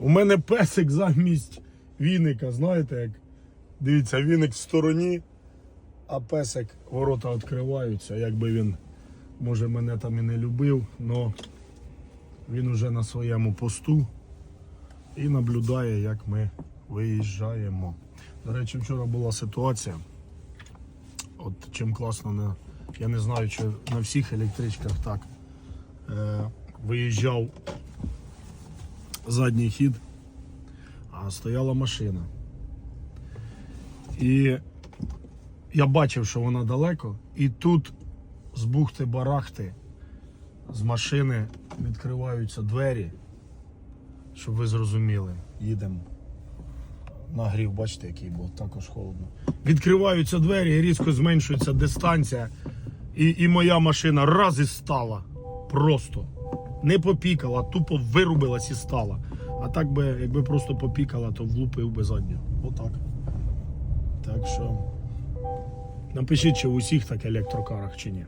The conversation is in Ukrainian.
У мене песик замість віника, знаєте, як дивіться, віник в стороні, а песик ворота відкриваються, якби він, може, мене там і не любив, але він уже на своєму посту і наблюдає, як ми виїжджаємо. До речі, вчора була ситуація. От чим класно на. Я не знаю, чи на всіх електричках так. Е, виїжджав задній хід, а стояла машина. І я бачив, що вона далеко, і тут з бухти-барахти з машини відкриваються двері, щоб ви зрозуміли, їдемо. Нагрів, бачите, який був, також холодно. Відкриваються двері, різко зменшується дистанція. І, і моя машина раз і стала. Просто. Не попікала, тупо вирубилась і стала. А так би, якби просто попікала, то влупив би задню. Отак. Так що. Напишіть, чи у всіх так електрокарах чи ні.